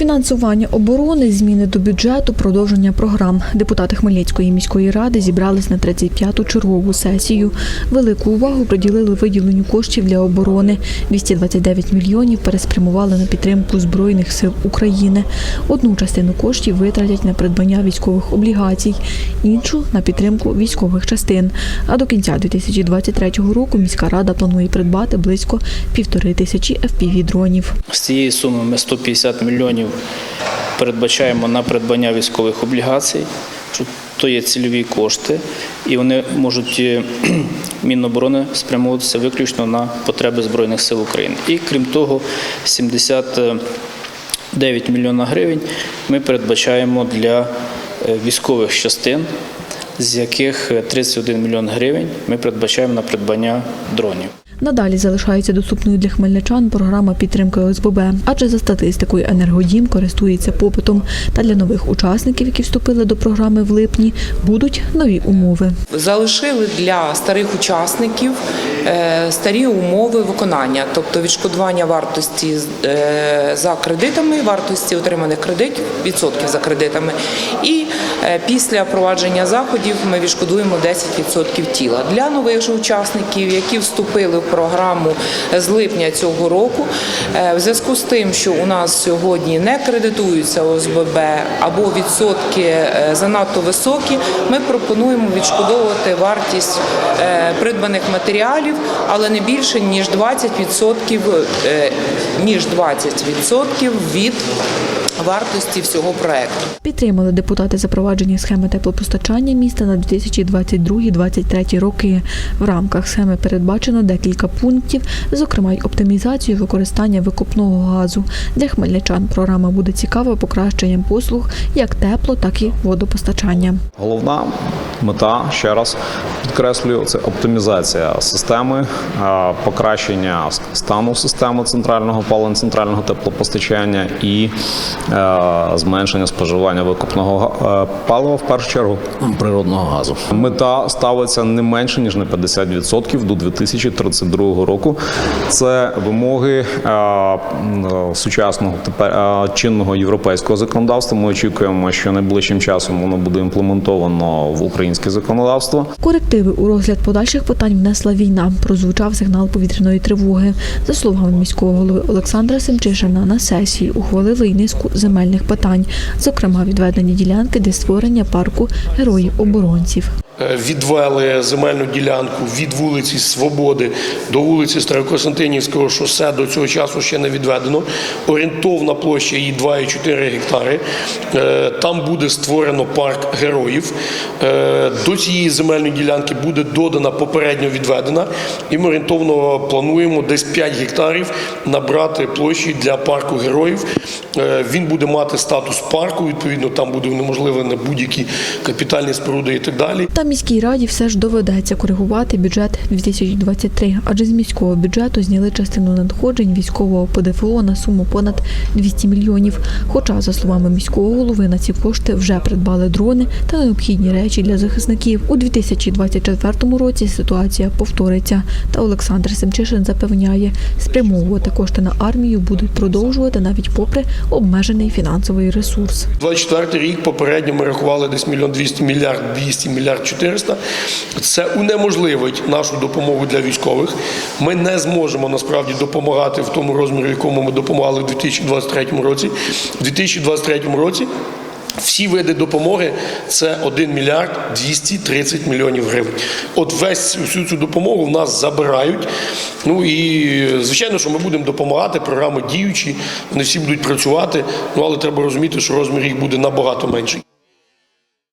Фінансування оборони, зміни до бюджету, продовження програм. Депутати Хмельницької міської ради зібрались на 35-ту чергову сесію. Велику увагу приділили виділенню коштів для оборони. 229 мільйонів переспрямували на підтримку збройних сил України. Одну частину коштів витратять на придбання військових облігацій, іншу на підтримку військових частин. А до кінця 2023 року міська рада планує придбати близько півтори тисячі FPV-дронів. З цієї суми ми 150 мільйонів передбачаємо на придбання військових облігацій. що То є цільові кошти, і вони можуть е, Міноборони спрямовуватися виключно на потреби Збройних сил України. І крім того, 79 мільйонів гривень ми передбачаємо для е, військових частин, з яких е, 31 мільйон гривень ми передбачаємо на придбання дронів. Надалі залишається доступною для хмельничан програма підтримки ОСББ, адже за статистикою енергодім користується попитом. Та для нових учасників, які вступили до програми в липні, будуть нові умови. залишили для старих учасників е, старі умови виконання, тобто відшкодування вартості е, за кредитами, вартості отриманих кредитів, відсотків за кредитами. І е, після провадження заходів ми відшкодуємо 10% тіла. Для нових учасників, які вступили в програму з липня цього року, е, в зв'язку з тим, що у нас сьогодні не кредитуються ОСББ або відсотки е, занадто високі, ми пропонуємо відшкодовувати вартість е, придбаних матеріалів, але не більше ніж 20%, е, ніж 20% від вартості всього проекту. Підтримали депутати запровадження схеми теплопостачання міста на 2022-2023 роки. В рамках схеми передбачено декілька пунктів, зокрема й оптимізацію використання викопного газу. Для хмельничан програма буде цікава покращенням послуг як тепло, так і водопостачання. Головна мета, ще раз підкреслюю, це оптимізація системи, покращення стану системи центрального опалення, центрального теплопостачання і зменшення споживання викопного е, палива, в першу чергу природного газу. Мета ставиться не менше ніж на 50% до 2032 року. Це вимоги е, сучасного тепер е, чинного європейського законодавства. Ми очікуємо, що найближчим часом воно буде імплементовано в українське законодавство. Корективи у розгляд подальших питань внесла війна. Прозвучав сигнал повітряної тривоги. За словами міського голови Олександра Семчишина, на сесії ухвалили й низку земельних питань, зокрема відведені ділянки для створення парку героїв-оборонців. Е, відвели земельну ділянку від вулиці Свободи до вулиці Старокостянтинівського шосе до цього часу ще не відведено. Орієнтовна площа її 2,4 гектари. Е, Там буде створено парк героїв. Е, До цієї земельної ділянки буде додана попередньо відведена, і ми орієнтовно плануємо десь 5 гектарів набрати площі для парку героїв. Е, Він буде мати статус парку. Відповідно, там буде унеможливлені будь-які капітальні споруди і так далі. Міській раді все ж доведеться коригувати бюджет 2023, адже з міського бюджету зняли частину надходжень військового ПДФО на суму понад 200 мільйонів. Хоча, за словами міського голови, на ці кошти вже придбали дрони та необхідні речі для захисників. У 2024 році ситуація повториться. Та Олександр Семчишин запевняє, спрямовувати кошти на армію будуть продовжувати навіть попри обмежений фінансовий ресурс. 24 рік попередньо ми рахували десь мільйон 200, мільярд 200, мільярд 400. Це унеможливить нашу допомогу для військових. Ми не зможемо насправді допомагати в тому розмірі, в якому ми допомагали в 2023 році. В 2023 році всі види допомоги це 1 мільярд 230 мільйонів гривень. От весь всю цю допомогу в нас забирають. Ну і звичайно, що ми будемо допомагати. Програми діючі, вони всі будуть працювати. Ну але треба розуміти, що розмір їх буде набагато менший.